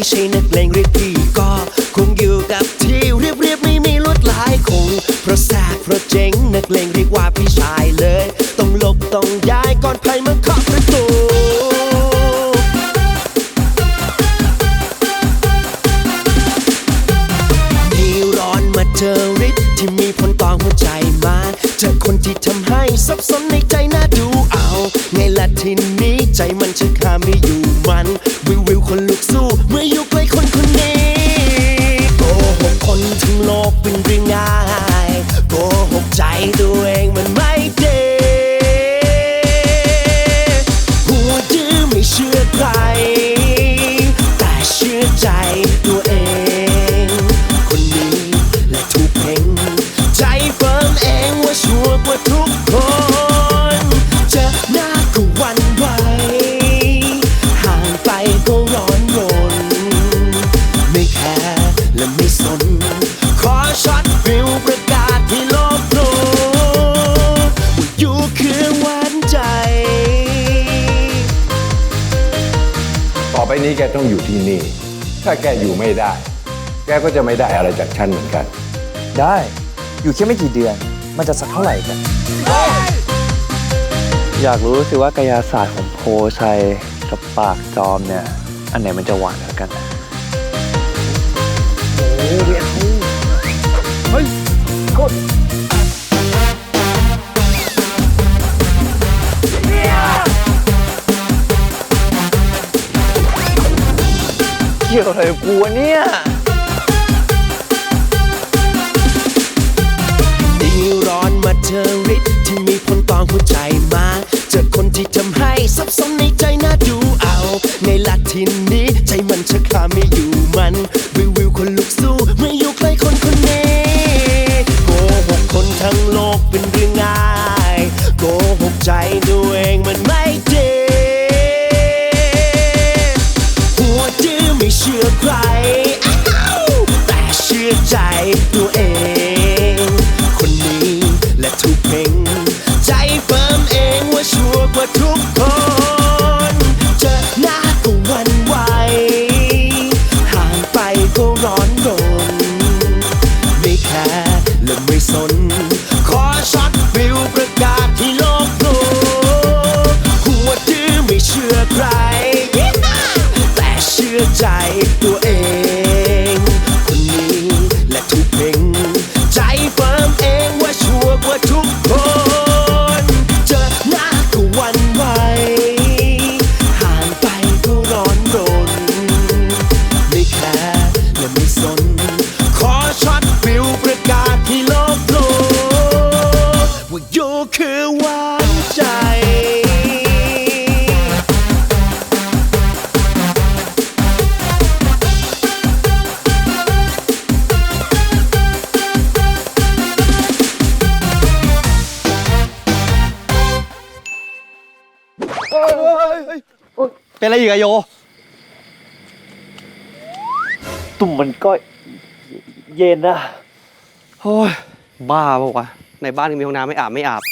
ไม่ใช่นักเลงเรียกพี่ก็คงอยู่กับที่เรียบเรียบๆไม่มีลวดลายคงเพราะแซ่บเพราะเจ๋งนักเลงเรียกว่าพี่ชายเลย ต้องหลบต้องย้ายก่อนภัยมาเคาะประตูมีร้อนมาเจอฤทธิ์ที่มีผลต่อหัวใจมาเจอคนที่ทำให้สับสนในใจน่าดูเอา ไงล่ะทีนี้ใจมันชักหาไม่อยู่ ใจตัวเอง คนนี้และทุกเพลงใจเฟิร์มเองว่าชัวร์กว่าทุกคนจะหน้าก็วันไหวห่างไปก็ร้อนรน ไม่แคร์และไม่สน ขอช็อตฟิลประกาศให้โลกรู้ว่าอยู่คือหวานใจ ต่อไปนี้แกต้องอยู่ที่นี่ ถ้าแกอยู่ไม่ได้ แกก็จะไม่ได้อะไรจากฉันเหมือนกัน ได้ อยู่แค่ไม่กี่เดือน มันจะสักเท่าไหร่กัน อยากรู้สิว่ากายาศาสตร์ของโพชัยกับปากจอมเนี่ย อันไหนมันจะหวานกว่ากัน เกี่ยวอะไรกูวะเนี่ย ดีร้อนมาเจอฤทธิ์ที่มีผลต่อหัวใจมาเจอคนที่ทำให้สับสนในใจน่าดูเอา ในลัดทีนี้ใจมันชักหาไม่อยู่มันวิววิวคนลุกสู้เมื่ออยู่ใกล้คนคนนี้โกหกคนทั้งโลกเป็นเรื่องง่าย โกหกใจตัวเองมัน ชื่อใจตัวเอง คนนี้และทุกเพลงใจเฟิร์มเองว่าชัวร์กว่าทุกคน เจอหน้าก็วันไหวห่างไปก็ร้อนรนไม่แคร์และไม่สน ขอช็อตฟิลประกาศที่โลกรู้หัวดื้อไม่เชื่อใคร แต่เชื่อใจตัวเอง ว่าโยคือวานใจเป็นอะไรอีกอะโย ตุ่มมันก็เย็นอะโอ้ยบ้าปล่าวะ ในบ้านยังมีห้องน้ำไม่อาบไม่อาบ